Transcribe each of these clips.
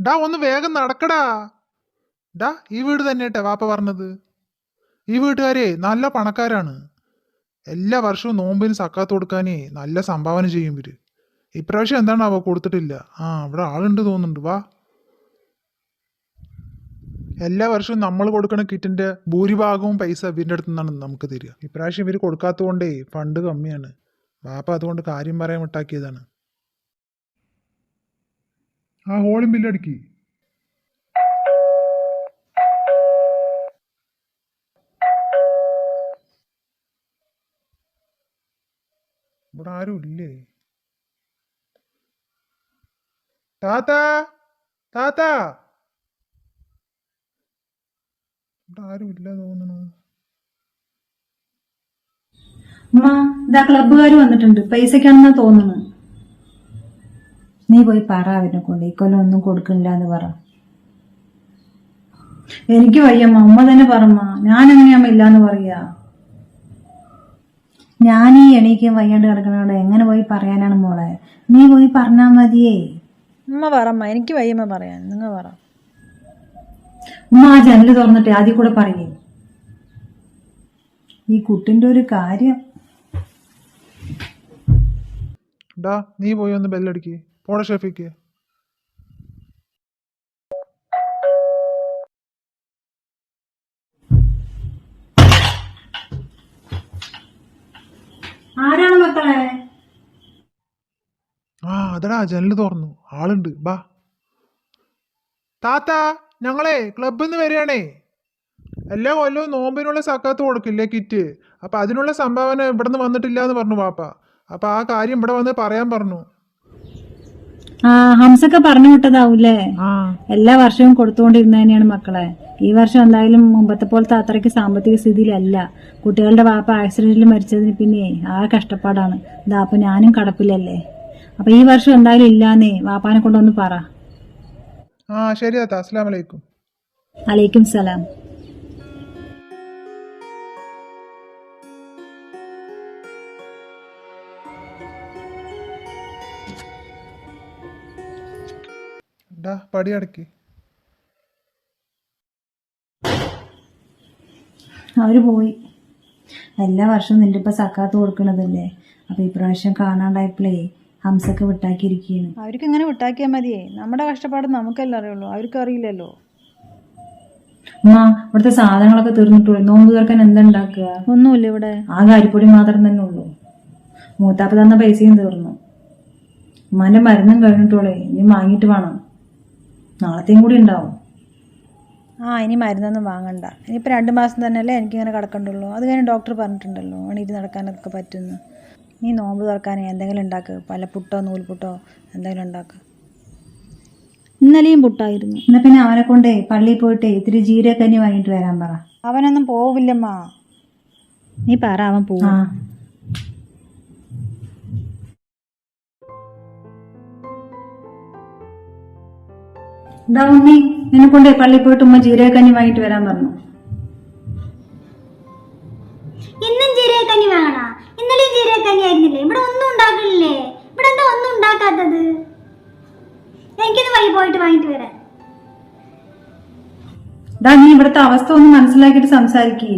ഡാ ഒന്ന് വേഗം നടക്കടാ. ഡാ ഈ വീട് തന്നെട്ടെ വാപ്പ പറഞ്ഞത്. ഈ വീട്ടുകാരെ നല്ല പണക്കാരാണ്. എല്ലാ വർഷവും നോമ്പിന് സക്കാത്ത് കൊടുക്കാനേ നല്ല സംഭാവന ചെയ്യും ഇവർ. ഇപ്രാവശ്യം എന്താണാവോ കൊടുത്തിട്ടില്ല? ആ അവിടെ ആളുണ്ട് തോന്നുന്നുണ്ട് വാ. എല്ലാ വർഷവും നമ്മൾ കൊടുക്കുന്ന കിറ്റിന്റെ ഭൂരിഭാഗവും പൈസ ഇവരുടെ അടുത്ത് നിന്നാണ് നമുക്ക് തരിക. ഇപ്രാവശ്യം ഇവർ കൊടുക്കാത്തതുകൊണ്ടേ ഫണ്ട് കമ്മിയാണ്. വാപ്പ അതുകൊണ്ട് കാര്യം പറയാൻ വിട്ടാക്കിയതാണ്. ആ ഹോളും ബില്ലടുക്കി ഇവിടെ ആരും ഇല്ലേ? താത്ത താത്ത. ഇവിടെ ആരും ഇല്ല തോന്നണു. ക്ലബ്ബുകാർ വന്നിട്ടുണ്ട്. പൈസക്കാണെന്നാ തോന്നുന്നു നീ പോയി പറ അവനെ കൊണ്ട്. ഇക്കൊല്ലം ഒന്നും കൊടുക്കണില്ല എന്ന് പറ. എനിക്ക് വയ്യമ്മ അമ്മ തന്നെ പറമ്മ ഞാൻ എങ്ങനെയമ്മ ഇല്ലാന്ന് പറയാ? ഞാൻ ഈ എണീക്കും വയ്യാണ്ട് കിടക്കണോട് എങ്ങനെ പോയി പറയാനാണ് മോളെ? നീ പോയി പറഞ്ഞാ മതിയേ. ഉമ്മ പറമ്മ എനിക്ക് വയ്യമ്മ പറയാൻ. നിങ്ങൾ പറ. ഉമ്മ ആ ജനൽ തുറന്നിട്ട് ആദ്യം കൂടെ പറയേ. ഈ കുട്ടിന്റെ ഒരു കാര്യം. നീ പോയി ഒന്ന് ബെല്ലടിക്ക്. പോടെ ഷെഫിക്ക്? ആരാണ് മക്കളെ? ആ അതടാ ജനൽ തുറന്നു. ആളുണ്ട്. ബാ. താത്ത ഞങ്ങളെ ക്ലബിൽ നിന്ന് വരികയാണേ. എല്ലാ കൊല്ലവും നോമ്പിനുള്ള സക്കാത്ത് കൊടുക്കില്ലേ കിറ്റ്? അപ്പൊ അതിനുള്ള സംഭാവന ഇവിടെ നിന്ന് വന്നിട്ടില്ല എന്ന് പറഞ്ഞു പാപ്പ. അപ്പൊ ആ കാര്യം ഇവിടെ വന്ന് പറയാൻ പറഞ്ഞു. ആ ഹംസൊക്കെ പറഞ്ഞു വിട്ടതാവൂലേ എല്ലാ വർഷവും കൊടുത്തുകൊണ്ടിരുന്ന തന്നെയാണ് മക്കളെ. ഈ വർഷം എന്തായാലും മുമ്പത്തെ പോലത്തെ അത്രയ്ക്ക് സാമ്പത്തിക സ്ഥിതിയിലല്ല. കുട്ടികളുടെ വാപ്പ ആക്സിഡന്റിൽ മരിച്ചതിന് പിന്നെ ആ കഷ്ടപ്പാടാണ്. ഇതാ അപ്പൊ ഞാനും കടപ്പിലല്ലേ? അപ്പൊ ഈ വർഷം എന്തായാലും ഇല്ലാന്നേ. വാപ്പാനെ കൊണ്ടൊന്ന് പറ. ആ ശരി അലൈക്കും. സലാം. ഡാ പടി അടക്കി. അവർ പോയി. എല്ലാ വർഷവും നിന്റെ ഇപ്പൊ സക്കാത്ത് കൊടുക്കണതല്ലേ അപ്പൊ ഇപ്രാവശ്യം കാണാണ്ടായപ്പോഴേ ഹംസൊക്കെ വിട്ടാക്കിയിരിക്കുകയാണ് അവർക്ക് ഇങ്ങനെ വിട്ടാക്കിയാൽ മതിയേ. നമ്മുടെ കഷ്ടപ്പാട് നമുക്കല്ലേ അറിയുള്ളൂ. അവർക്ക് അറിയില്ലല്ലോ. ഉമ്മ ഇവിടുത്തെ സാധനങ്ങളൊക്കെ തീർന്നിട്ടുള്ളൂ. നോമ്പ് തീർക്കാൻ എന്താ ഉണ്ടാക്കുക? ഒന്നുമില്ല ഇവിടെ. ആകെ അരിപ്പൊടി മാത്രം തന്നെ ഉള്ളൂ. മൂത്താപ്പ് തന്ന പൈസയും തീർന്നു. ഉമ്മാന്റെ മരുന്നും കഴിഞ്ഞിട്ടോളേ ഇനി വാങ്ങിയിട്ട് വേണം. നാളത്തെയും കൂടി ഉണ്ടാവും. ആ ഇനി മരുന്നൊന്നും വാങ്ങണ്ട. ഇനിയിപ്പോൾ രണ്ട് മാസം തന്നെയല്ലേ എനിക്കിങ്ങനെ കിടക്കണ്ടുള്ളൂ. അത് കഴിഞ്ഞ് ഡോക്ടർ പറഞ്ഞിട്ടുണ്ടല്ലോ എണീറ്റ് നടക്കാനൊക്കെ പറ്റുന്നു. നീ നോമ്പ് തുറക്കാൻ എന്തെങ്കിലും ഉണ്ടാക്കുക പല പുട്ടോ നൂൽപുട്ടോ എന്തെങ്കിലും ഉണ്ടാക്കുക ഇന്നലെയും പുട്ടായിരുന്നു. എന്നാൽ പിന്നെ അവനെ കൊണ്ടേ പള്ളിയിൽ പോയിട്ട് ഇത്തിരി ജീരക്കന്നി വാങ്ങിയിട്ട് വരാൻ പറ. അവനൊന്നും പോവില്ലമ്മ. നീ പറ അവൻ പോവും. ഇതാ ഉണ്ണി നിന്നെ കൊണ്ടേ പള്ളി പോയിട്ട് ഉമ്മ ജീരകക്കഞ്ഞി വാങ്ങിട്ട് വരാൻ പറഞ്ഞു. ഇന്നും ജീരകക്കഞ്ഞി വേണ ഇന്നലെയും ജീരകക്കഞ്ഞി ആയിരുന്നില്ലേ? ഇവിടെ ഒന്നും ഉണ്ടാക്കില്ലേ ഇവിടെ എന്താ ഒന്നും ഉണ്ടാക്കാത്തത്? എനിക്കിന്ന് വഴി പോയിട്ട് വാങ്ങിട്ട് വരാൻ. ഡാ നീ ഇവിടുത്തെ അവസ്ഥ ഒന്ന് മനസ്സിലാക്കിയിട്ട് സംസാരിക്കേ.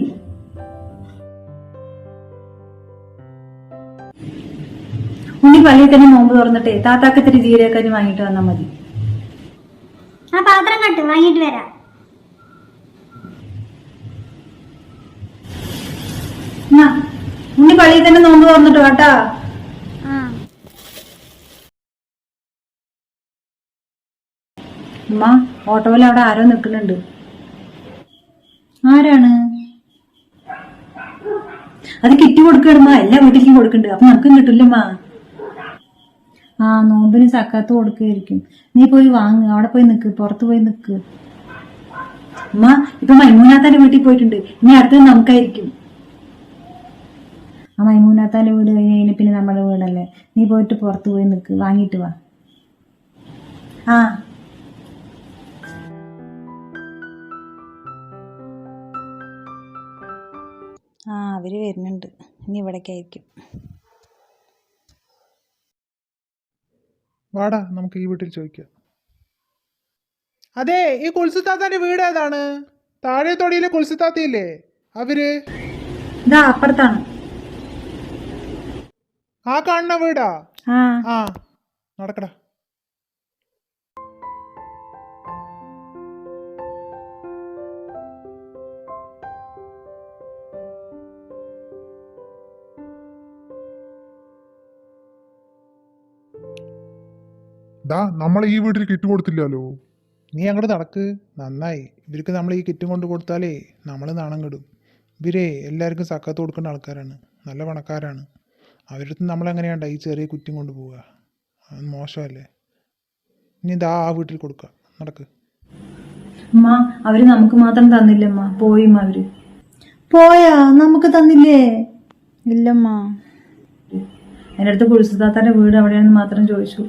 ഉണ്ണി പള്ളിയിൽ തന്നെ നോമ്പ് തുറന്നിട്ടേ താത്താക്കത്തിന് ജീരകക്കഞ്ഞി വാങ്ങിയിട്ട് വന്നാൽ മതി. ആ പാത്രം കട്ട് വാങ്ങിട്ട് വരാം. ഉണ്ണി പള്ളിയിൽ തന്നെ നോമ്പ് തുറന്നിട്ട് കേട്ടാ. ഉമ്മ ഓട്ടോയിൽ അവിടെ ആരോ നിൽക്കുന്നുണ്ട്. ആരാണ്? അത് കിറ്റ് കൊടുക്കണമ്മ എല്ലാ വീട്ടിലേക്കും കൊടുക്കണ്ട് അപ്പൊ നമുക്കും കിട്ടില്ലമ്മ ആ നോമ്പിന് സക്കാത്ത് കൊടുക്കുകയായിരിക്കും. നീ പോയി വാങ്ങ് അവിടെ പോയി നിൽക്ക് പുറത്ത് പോയി നിക്ക്. അമ്മ ഇപ്പൊ മൈമൂനാത്താന്റെ വീട്ടിൽ പോയിട്ടുണ്ട്. ഇനി അടുത്തത് നമുക്കായിരിക്കും. ആ മൈമൂനാത്താന്റെ വീട് കഴിഞ്ഞ് പിന്നെ നമ്മുടെ വീടല്ലേ? നീ പോയിട്ട് പുറത്ത് പോയി നിൽക്ക് വാങ്ങിയിട്ട് വാ. ആ. ആ അവർ വരുന്നുണ്ട്. ഇനി ഇവിടേക്കായിരിക്കും. വാടാ നമുക്ക് ഈ വീട്ടിൽ ചോദിക്കാം. അതെ ഈ കുൽസുത്താത്താന്റെ വീട് ഏതാണ്? താഴെ തൊടിയിലെ കുൽസുത്താത്തയില്ലേ അവർ? ഇതാ അപ്പുറത്താണ്. ആ കാണുന്ന വീടാ? ആ. ആ നടക്കടാ. ദാ നമ്മൾ ഈ വീട്ടിൽ കിറ്റ് കൊടുത്തില്ലല്ലോ. നീ അങ്ങോട്ട് നടക്ക്. നന്നായി. ഇവർക്ക് നമ്മൾ ഈ കിറ്റും കൊണ്ട് കൊടുത്താലേ നമ്മൾ നാണം കെടും. ഇവരെ എല്ലാവർക്കും സക്കാത്ത് കൊടുക്കേണ്ട ആൾക്കാരാണ്. നല്ല പണക്കാരാണ്. അവരടുത്ത് നമ്മളെങ്ങനെയാണ്ട ഈ ചെറിയ കുറ്റും കൊണ്ട് പോവുക? അത് മോശമല്ലേ? ഇനി ഇതാ ആ വീട്ടിൽ കൊടുക്കുക നടക്ക്. അമ്മ അവർ നമുക്ക് മാത്രം തന്നില്ലമ്മ പോയിമ്മ അവർ. പോയാ? നമുക്ക് തന്നില്ലേ? ഇല്ലമ്മ. എന്റെ അടുത്ത് കുഴിസുതാത്താന്റെ വീട് എവിടെയാണെന്ന് മാത്രം ചോദിച്ചു.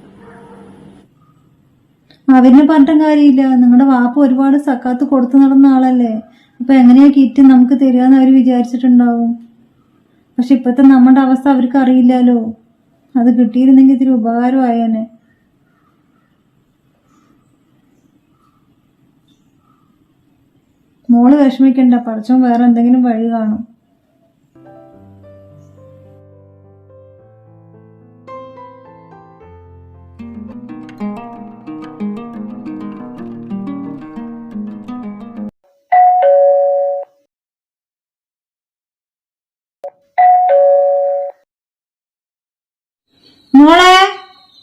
അവരിനെ പറഞ്ഞിട്ടും കാര്യമില്ല. നിങ്ങളുടെ വാപ്പ ഒരുപാട് സക്കാത്ത് കൊടുത്തു നടന്ന ആളല്ലേ? അപ്പൊ എങ്ങനെയാ കിറ്റ് നമുക്ക് തരികയെന്ന് അവർ വിചാരിച്ചിട്ടുണ്ടാവും? പക്ഷെ ഇപ്പത്തെ നമ്മുടെ അവസ്ഥ അവർക്ക് അറിയില്ലല്ലോ. അത് കിട്ടിയിരുന്നെങ്കിൽ ഇത്തിരി ഉപകാരമായേനെ. മോൾ വിഷമിക്കണ്ട. പഠിച്ചോ വേറെ എന്തെങ്കിലും വഴി കാണും. മോളെ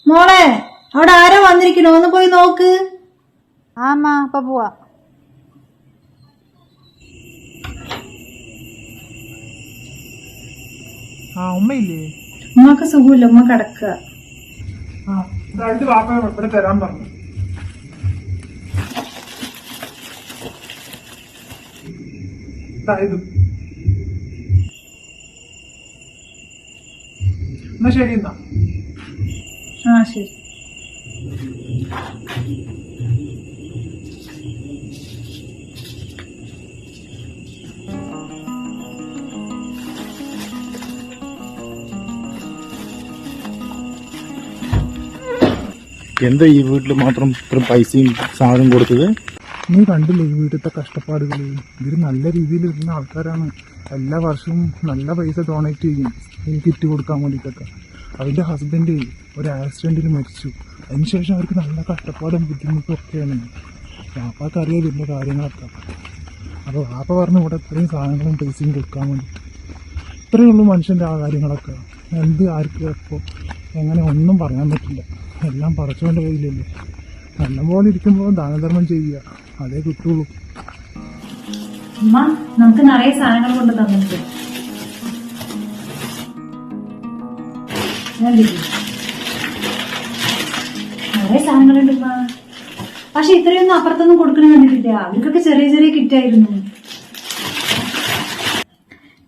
മോളെ അവിടെ ആരോ വന്നിരിക്കണോ? ഒന്ന് പോയി നോക്ക്. ആമാ അപ്പൊ പോവാ. ആ ഉമ്മയില്ലേ? ഉമ്മക്ക് സുഖമില്ല ഉമ്മ കിടക്കുക. ആ രണ്ട് വാപ്പ ഇവിടെ തരാൻ പറഞ്ഞു. എന്നാ ശരി എന്നാ. ആ ശരി. എന്താ ഈ വീട്ടിൽ മാത്രം ഇത്ര പൈസയും സാധനം കൊടുത്തത്? നീ കണ്ടില്ലേ ഈ വീട്ടിലത്തെ കഷ്ടപ്പാടുകൾ ഇവർ നല്ല രീതിയിൽ ഇരുന്ന ആൾക്കാരാണ്. എല്ലാ വർഷവും നല്ല പൈസ ഡൊണേറ്റ് ചെയ്യും. ഈ കിറ്റ് കൊടുക്കാൻ വേണ്ടിയിട്ടൊക്കെ. അവന്റെ ഹസ്ബൻഡ് ഒരു ആക്സിഡന്റിൽ മരിച്ചു. അതിനുശേഷം അവർക്ക് നല്ല കഷ്ടപ്പാടും ബുദ്ധിമുട്ടും ഒക്കെയാണ് വാപ്പാക്ക് അറിയാം ഇതിന്റെ കാര്യങ്ങളൊക്കെ. അപ്പോൾ വാപ്പ പറഞ്ഞു ഇവിടെ ഇത്രയും സാധനങ്ങളും പൈസയും കൊടുക്കാൻ വേണ്ടിയിട്ട് ഇത്രയേ ഉള്ളൂ മനുഷ്യന്റെ ആ കാര്യങ്ങളൊക്കെ. എന്ത് ആർക്ക് എപ്പോൾ എങ്ങനെ? ഒന്നും പറയാൻ പറ്റില്ല. എല്ലാം പടച്ചോന്റെ കയ്യിലല്ലേ നല്ലപോലെ ഇരിക്കുമ്പോൾ ദാനധർമ്മം ചെയ്യുക. അതേ കിട്ടുള്ളൂ. നമുക്ക് നിറയെ സാധനങ്ങൾ കൊണ്ട് തന്നിട്ട് നിറയെ സാധനങ്ങളുണ്ട് പക്ഷെ ഇത്രയൊന്നും അപ്പുറത്തൊന്നും കൊടുക്കണം കണ്ടിട്ടില്ല. അവർക്കൊക്കെ ചെറിയ ചെറിയ കിറ്റായിരുന്നു.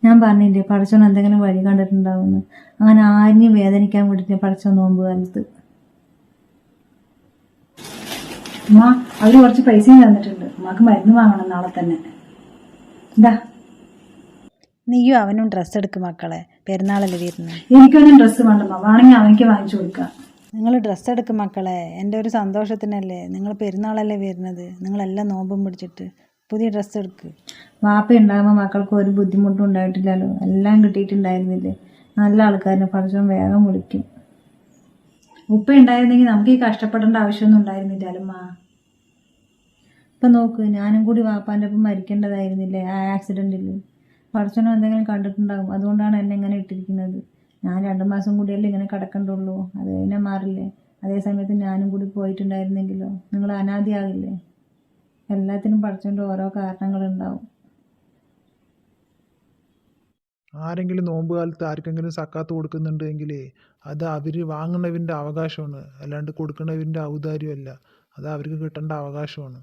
ഞാൻ പറഞ്ഞില്ലേ പടച്ചോൻ എന്തെങ്കിലും വഴി കണ്ടിട്ടുണ്ടാവുന്നു അങ്ങനെ ആരെയും വേദനിക്കാൻ വേണ്ടിട്ട് പടച്ചോൻ നോമ്പ് കാലത്ത്. അവർ കുറച്ച് പൈസയും തന്നിട്ടുണ്ട്. ഉമ്മക്ക് മരുന്ന് വാങ്ങണം നാളെ തന്നെ. എന്താ? നീയും അവനും ഡ്രസ്സ് എടുക്കും മക്കളെ. പെരുന്നാളല്ലേ വരുന്നത് എനിക്കൊന്നും ഡ്രസ്സ് വേണ്ടമ്മ വേണമെങ്കിൽ അവനിക്ക് വാങ്ങിച്ചു കൊടുക്കാം. നിങ്ങൾ ഡ്രസ്സ് എടുക്കും മക്കളെ. എന്റെ ഒരു സന്തോഷത്തിനല്ലേ നിങ്ങൾ പെരുന്നാളല്ലേ വരുന്നത്. നിങ്ങളെല്ലാം നോമ്പും പിടിച്ചിട്ട് പുതിയ ഡ്രസ്സ് എടുക്ക്. വാപ്പ ഉണ്ടാകുമ്പോൾ മക്കൾക്ക് ഒരു ബുദ്ധിമുട്ടും ഉണ്ടായിട്ടില്ലല്ലോ. എല്ലാം കിട്ടിയിട്ടുണ്ടായിരുന്നില്ലേ? നല്ല ആൾക്കാരനെ ഭക്ഷണം വേഗം വിളിക്കും. ഉപ്പ ഉണ്ടായിരുന്നെങ്കിൽ നമുക്ക് ഈ കഷ്ടപ്പെടേണ്ട ആവശ്യമൊന്നും ഉണ്ടായിരുന്നില്ലല്ലോ മാ. ഇപ്പം നോക്ക് ഞാനും കൂടി വാപ്പാന്റെ ഒപ്പം മരിക്കേണ്ടതായിരുന്നില്ലേ ആ ആക്സിഡന്റിൽ പഠിച്ചോനും എന്തെങ്കിലും കണ്ടിട്ടുണ്ടാകും. അതുകൊണ്ടാണ് എന്നെ ഇങ്ങനെ ഇട്ടിരിക്കുന്നത്. ഞാൻ രണ്ട് മാസം കൂടിയല്ലേ ഇങ്ങനെ കിടക്കണ്ടുള്ളൂ. അത് കഴിഞ്ഞാൽ മാറില്ലേ? അതേ സമയത്ത് ഞാനും കൂടി പോയിട്ടുണ്ടായിരുന്നെങ്കിലോ? നിങ്ങൾ അനാദിയാകില്ലേ? എല്ലാത്തിനും പഠിച്ചോണ്ട് ഓരോ കാരണങ്ങളുണ്ടാവും ആരെങ്കിലും നോമ്പ് കാലത്ത് ആർക്കെങ്കിലും സക്കാത്ത് കൊടുക്കുന്നുണ്ടെങ്കിൽ അത് അവർ വാങ്ങുന്നവന്റെ അവകാശമാണ്. അല്ലാണ്ട് കൊടുക്കുന്നവന്റെ ഔദാര്യമല്ല. അത് അവർക്ക് കിട്ടേണ്ട അവകാശമാണ്.